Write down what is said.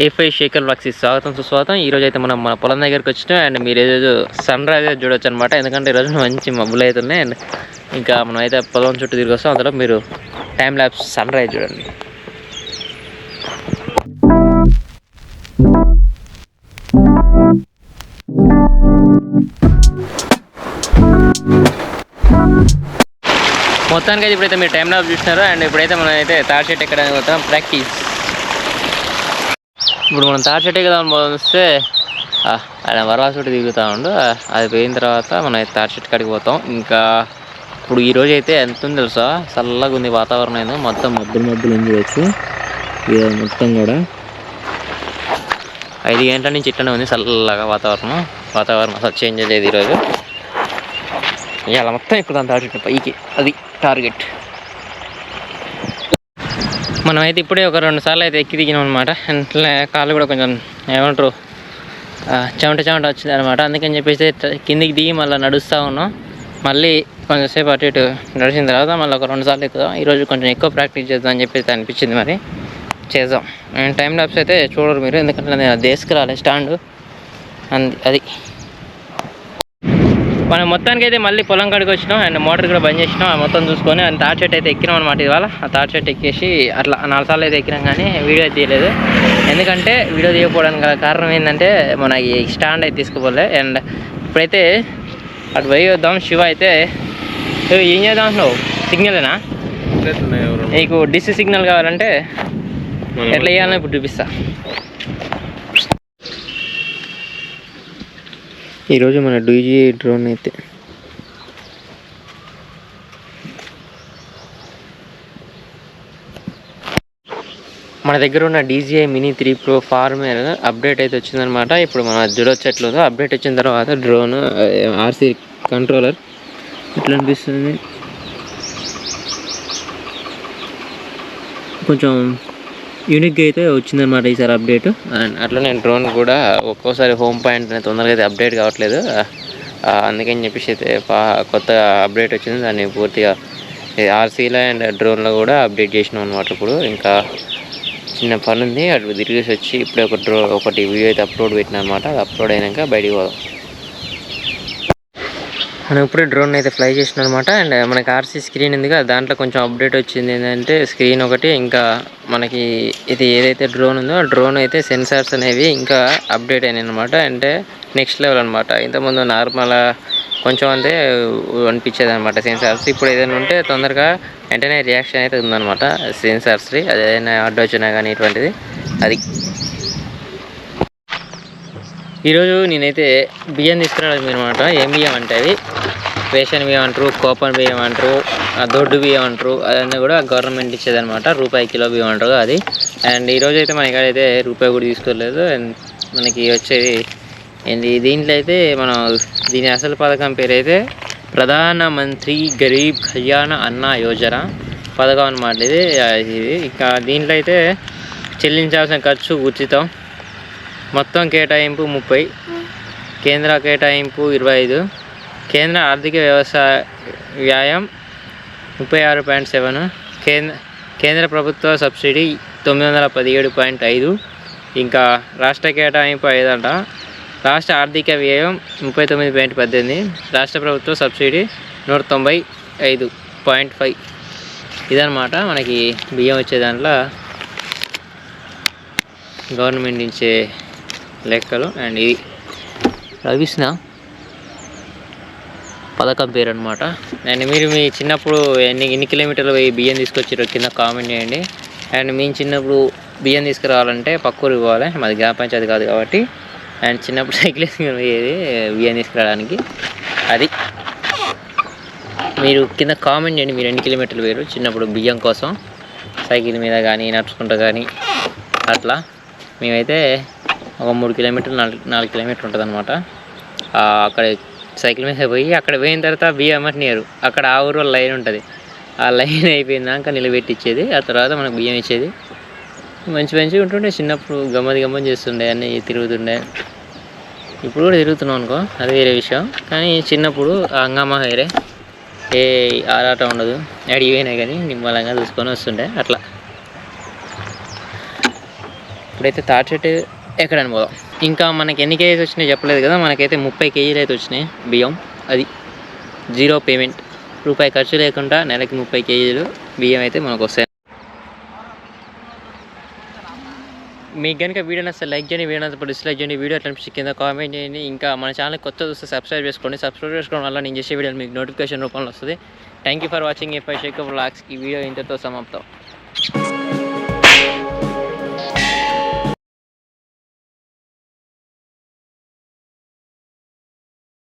ఏ five Shekhar blocks స్వాగతం సుస్వాగతం. ఈ రోజు అయితే మనం మన పొలం దగ్గరికి వచ్చినాం. అండ్ మీరు ఏదో సన్ రైజ్ చూడొచ్చు అనమాట ఎందుకంటే ఈరోజు మంచి మబ్బులు అవుతున్నాయి అండ్ ఇంకా మనం అయితే పొలం చుట్టూ తిరిగి వస్తాం. అందులో మీరు టైం ల్యాబ్స్ సన్ రైజ్ చూడండి. మొత్తానికి అయితే ఇప్పుడైతే మీరు టైం ల్యాబ్ చూసినారు. అండ్ ఇప్పుడైతే మనం అయితే తాడి ఎక్కడానికి పోతాం ప్రాక్టీస్. ఇప్పుడు మనం తాటి చెట్టు కదా వస్తే ఆయన వరవాసుడు దిగుతా ఉండు అది పోయిన తర్వాత మనం తాటి చెట్టు కాడికి పోతాం. ఇంకా ఇప్పుడు ఈరోజు అయితే ఎంత ఉంది తెలుసా? చల్లగా ఉంది వాతావరణం అయితే మొత్తం మబ్బులు మబ్బులు ఉంది వచ్చి ఇది మొత్తం కూడా ఐదు గంటల నుంచి ఇట్లనే ఉంది చల్లగా వాతావరణం. వాతావరణం అసలు చేంజ్ లేదు ఈరోజు. ఇలా మొత్తం ఎక్కుదాం తాటి చెట్టు పైకి అది టార్గెట్. మనమైతే ఇప్పుడే ఒక రెండు సార్లు అయితే ఎక్కి దిగినాం అనమాట అట్లా కాళ్ళు కూడా కొంచెం ఏమంటారు చెమట చెమట వచ్చింది అనమాట అందుకని చెప్పేసి కిందికి దిగి మళ్ళీ నడుస్తూ ఉన్నాం. మళ్ళీ కొంచెంసేపు అటు ఇటు నడిచిన తర్వాత మళ్ళీ ఒక రెండు సార్లు ఎక్కుదాం. ఈరోజు కొంచెం ఎక్కువ ప్రాక్టీస్ చేద్దాం అని చెప్పేసి అనిపించింది మరి. చేద్దాం. టైం ల్యాబ్స్ అయితే చూడరు మీరు ఎందుకంటే నేను అది తీసుకురాలే స్టాండ్. అంది అది మనం మొత్తానికి అయితే మళ్ళీ పొలం కాడికి వచ్చినాం అండ్ మోటార్ కూడా బంద్ చేసినాం. మొత్తం చూసుకొని అండ్ తాటి చెట్టు అయితే ఎక్కినాం అనమాట ఇవాళ. ఆ తాటి చెట్టు ఎక్కేసి అట్లా నాలుగు సార్లు అయితే ఎక్కినాం కానీ వీడియో తీయలేదు. ఎందుకంటే వీడియో తీయకపోవడానికి గల కారణం ఏంటంటే మన ఈ స్టాండ్ అయితే తీసుకోపోలే. అండ్ ఇప్పుడైతే అటు పోయి వద్దాం. శివ అయితే "ఏయ్, ఏం చేద్దాం అంటున్నావు? సిగ్నలేనా నీకు డిస్ సిగ్నల్ కావాలంటే ఎట్లా చేయాలని ఇప్పుడు చూపిస్తా. ఈరోజు మన డీజీ డ్రోన్ అయితే. మన దగ్గర ఉన్న DJI mini three pro firmware update అయితే వచ్చిందనమాట ఇప్పుడు మన చూడొచ్చట్లు అప్డేట్ వచ్చిన తర్వాత డ్రోన్ ఆర్సీ కంట్రోలర్ ఎట్లా అనిపిస్తుంది? కొంచెం యూనిక్గా అయితే వచ్చిందనమాట ఈసారి అప్డేట్ అండ్ అట్లనే డ్రోన్ కూడా ఒక్కోసారి హోమ్ పాయింట్ అనేది తొందరగా అయితే అప్డేట్ కావట్లేదు. అందుకని చెప్పేసి అయితే కొత్త కొత్తగా అప్డేట్ వచ్చింది. దాన్ని పూర్తిగా ఆర్సీలో అండ్ డ్రోన్లో కూడా అప్డేట్ చేసినాం అనమాట ఇప్పుడు. ఇంకా చిన్న పని ఉంది అటు తిరిగేసి వచ్చి ఇప్పుడే ఒక డ్రో ఒకటి వీడియో అయితే అప్లోడ్ పెట్టిన అనమాట అది అప్లోడ్ అయినాక బయటికి పోదాం. మనం ఇప్పుడే డ్రోన్ అయితే ఫ్లై చేసిన అనమాట అండ్ మనకి ఆర్సీ స్క్రీన్ ఉంది కదా దాంట్లో కొంచెం అప్డేట్ వచ్చింది ఏంటంటే స్క్రీన్ ఒకటి ఇంకా మనకి ఇది ఏదైతే డ్రోన్ ఉందో ఆ డ్రోన్ అయితే సెన్సార్స్ అనేవి ఇంకా అప్డేట్ అయినాయి అనమాట అంటే నెక్స్ట్ లెవెల్ అనమాట ఇంతకుముందు నార్మల్ కొంచెం అంతే అనిపించేది అనమాట సెన్సార్స్. ఇప్పుడు ఏదైనా ఉంటే తొందరగా వెంటనే రియాక్షన్ అయితే ఉందన్నమాట సెన్సార్స్ది అది ఏదైనా అడ్డు వచ్చినా కానీ ఇటువంటిది. అది ఈరోజు నేనైతే బియ్యం తీసుకురావడం అనమాట ఏం బియ్యం అంటే అవి? రేషన్ బియ్యం అంటారు కోపన్ బియ్యం అంటారు దొడ్డు బియ్యం అంటారు అదన్నీ కూడా గవర్నమెంట్ ఇచ్చేదనమాట రూపాయి కిలో బియ్యం అంటారు అది. అండ్ ఈరోజు అయితే మన ఇక్కడ అయితే రూపాయి కూడా తీసుకోలేదు. అండ్ మనకి వచ్చేది ఏంది? దీంట్లో అయితే మనం దీని అసలు పథకం పేరైతే ప్రధాన మంత్రి గరీబ్ కళ్యాణ అన్న యోజన పథకం అనమాట ఇది. ఇంకా ఇది దీంట్లో అయితే చెల్లించాల్సిన ఖర్చు ఉచితం. మొత్తం కేటాయింపు ముప్పై కేంద్ర కేటాయింపు ఇరవై ఐదు కేంద్ర ఆర్థిక వ్యవసాయ వ్యాయం ముప్పై ఆరు పాయింట్ సెవెన్ కేంద్ర కేంద్ర ప్రభుత్వ సబ్సిడీ తొమ్మిది వందల పదిహేడు పాయింట్ ఐదు ఇంకా రాష్ట్ర కేటాయింపు ఐదంట. రాష్ట్ర ఆర్థిక వ్యయం ముప్పై తొమ్మిది పాయింట్ పద్దెనిమిది రాష్ట్ర ప్రభుత్వ సబ్సిడీ నూట తొంభై ఐదు పాయింట్ ఫైవ్. ఇదనమాట మనకి బియ్యం వచ్చే దాంట్లో గవర్నమెంట్ ఇచ్చే లెక్కలు అండ్ ఇది. రవిష్ణ పథకం పేరు అనమాట అండ్ మీరు మీ చిన్నప్పుడు ఎన్ని ఎన్ని కిలోమీటర్లు పోయి బియ్యం తీసుకొచ్చారో కింద కామెంట్ చేయండి. అండ్ మేము చిన్నప్పుడు బియ్యం తీసుకురావాలంటే పక్కూరికి పోవాలి. మాది గ్రామ పంచాయతీ కాదు కాబట్టి. అండ్ చిన్నప్పుడు సైకిల్ వేసుకుని పోయేది బియ్యం తీసుకురావడానికి. అది. మీరు కింద కామెంట్ చేయండి మీరు ఎన్ని కిలోమీటర్లు వేరు చిన్నప్పుడు బియ్యం కోసం. సైకిల్ మీద కానీ నడుచుకుంటూ కానీ అట్లా. మేమైతే ఒక మూడు కిలోమీటర్లు నాలుగు నాలుగు కిలోమీటర్లు ఉంటుంది అనమాట అక్కడ సైకిల్ మీద పోయి అక్కడ పోయిన తర్వాత బియ్యం అమ్మట్నియరు అక్కడ ఆ ఊరు లైన్ ఉంటుంది. ఆ లైన్ అయిపోయినాక నిలబెట్టిచ్చేది. ఆ తర్వాత మనకు బియ్యం ఇచ్చేది. మంచి మంచిగా ఉంటుండే. చిన్నప్పుడు గమ్మది గమ్మని చేస్తుండే. అన్నీ తిరుగుతుండే. ఇప్పుడు కూడా తిరుగుతున్నాం అనుకో. అది వేరే విషయం. కానీ చిన్నప్పుడు అంగమ్మ వేరే. ఏ ఆరాటం ఉండదు. అడిగిపోయినాయి కానీ నిమ్మలంగా చూసుకొని వస్తుండే. అట్లా. ఇప్పుడైతే తాటి చెట్టు ఎక్కడని పోదాం. ఇంకా మనకి ఎన్ని కేజీస్ వచ్చినాయి చెప్పలేదు కదా మనకైతే ముప్పై కేజీలు అయితే వచ్చినాయి బియ్యం. అది జీరో పేమెంట్. రూపాయి ఖర్చు లేకుండా నెలకి ముప్పై కేజీలు బియ్యం అయితే మనకు వస్తాయి. మీకు కనుక వీడియో నచ్చితే లైక్ చేయండి వీడియో నచ్చినప్పుడు డిస్లైక్ చేయండి వీడియో అట్లా కింద కామెంట్ చేయండి. ఇంకా మన ఛానల్ కొత్త చూస్తే సబ్స్క్రైబ్ చేసుకోండి. సబ్స్క్రైబ్ చేసుకోవడం వల్ల నేను చేసే వీడియోలు మీకు నోటిఫికేషన్ రూపంలో వస్తుంది. Thank you for watching FI Shaik blogs ఈ వీడియో ఇంతతో సమాప్తం.